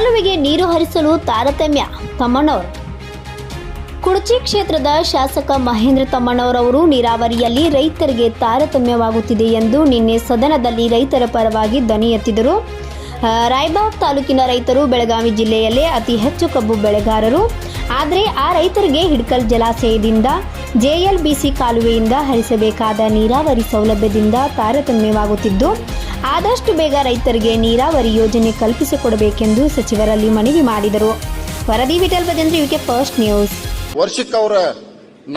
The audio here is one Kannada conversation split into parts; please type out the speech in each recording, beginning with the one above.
ಕಾಲುವೆಗೆ ನೀರು ಹರಿಸಲು ತಾರತಮ್ಯ. ತಮ್ಮಣ್ಣವರು. ಕುಡಚಿ ಕ್ಷೇತ್ರದ ಶಾಸಕ ಮಹೇಂದ್ರ ತಮ್ಮಣ್ಣವರವರು ನೀರಾವರಿಯಲ್ಲಿ ರೈತರಿಗೆ ತಾರತಮ್ಯವಾಗುತ್ತಿದೆ ಎಂದು ನಿನ್ನೆ ಸದನದಲ್ಲಿ ರೈತರ ಪರವಾಗಿ ಧ್ವನಿ ಎತ್ತಿದರು. ರಾಯಬಾಗ್ ತಾಲೂಕಿನ ರೈತರು ಬೆಳಗಾವಿ ಜಿಲ್ಲೆಯಲ್ಲೇ ಅತಿ ಹೆಚ್ಚು ಕಬ್ಬು ಬೆಳೆಗಾರರು. ಆದರೆ ಆ ರೈತರಿಗೆ ಹಿಡ್ಕಲ್ ಜಲಾಶಯದಿಂದ ಜೆಎಲ್ಬಿಸಿ ಕಾಲುವೆಯಿಂದ ಹರಿಸಬೇಕಾದ ನೀರಾವರಿ ಸೌಲಭ್ಯದಿಂದ ತಾರತಮ್ಯವಾಗುತ್ತಿದ್ದು ಆದಷ್ಟು ಬೇಗ ರೈತರಿಗೆ ನೀರಾವರಿ ಯೋಜನೆ ಕಲ್ಪಿಸಿಕೊಡಬೇಕೆಂದು ಸಚಿವರಲ್ಲಿ ಮನವಿ ಮಾಡಿದರು. ವರದಿ Vithal Bhajendra UK first news. ವರ್ಷಕ್ಕೆ ಅವರ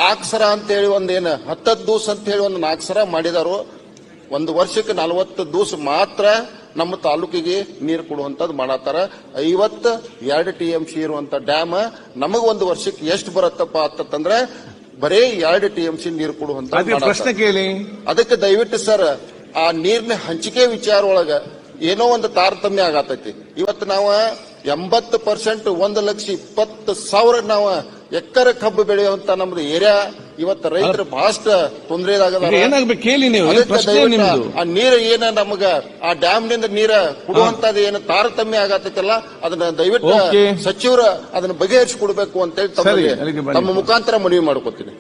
ನಾಲ್ಕು ಸರ ಅಂತ ಹೇಳಿ ಒಂದೇನು ಹತ್ತತ್ತು ದಿವಸ ಅಂತ ಹೇಳಿ ಒಂದು ನಾಲ್ಕು ಸರ ಮಾಡಿದಾರು. ಒಂದು ವರ್ಷಕ್ಕೆ ನಲವತ್ತು ದಿವಸ ಮಾತ್ರ ನಮ್ಮ ತಾಲೂಕಿಗೆ ನೀರು ಕೊಡುವಂಥದ್ದು ಮಾಡತ್ತಾರ. ಐವತ್ತು ಎರಡು ಟಿ ಎಂ ಸಿ ಇರುವಂತ ಡ್ಯಾಮ್ ನಮಗೆ ಒಂದು ವರ್ಷಕ್ಕೆ ಎಷ್ಟು ಬರುತ್ತಪ್ಪ ಅಂತಂದ್ರೆ ಬರೇ ಎರಡು ಟಿ ಎಂ ಸಿ ನೀರು ಕೊಡುವಂತ ಅದೇ ಪ್ರಶ್ನೆ ಕೇಳಿ. ಅದಕ್ಕೆ ದಯವಿಟ್ಟು ಸರ್ ಆ ನೀರಿನ ಹಂಚಿಕೆ ವಿಚಾರ ಒಳಗ ಏನೋ ಒಂದು ತಾರತಮ್ಯ ಆಗತೈತಿ. ಇವತ್ತು ನಾವು ಎಂಬತ್ತು ಪರ್ಸೆಂಟ್ ಒಂದು ಲಕ್ಷ ಇಪ್ಪತ್ತು ಸಾವಿರ ನಾವು ಎಕರೆ ಕಬ್ಬು ಬೆಳೆಯುವಂತ ನಮ್ದು ಏರಿಯಾ. ಇವತ್ತು ರೈತರು ಬಹಳಷ್ಟು ತೊಂದರೆ ಆ ನೀರು ಏನ ನಮಗ ಆ ಡ್ಯಾಮ್ನಿಂದ ನೀರ ಕೊಡುವಂತದ್ದು ಏನು ತಾರತಮ್ಯ ಆಗತ್ತಲ್ಲ ಅದನ್ನ ದಯವಿಟ್ಟು. ಸಚಿವರು ಅದನ್ನ ಬಗೆಹರಿಸಿ ಕೊಡಬೇಕು ಅಂತ ಹೇಳಿ ತಮ್ಮ ಮುಖಾಂತರ ಮನವಿ ಮಾಡ್ಕೊತೀನಿ.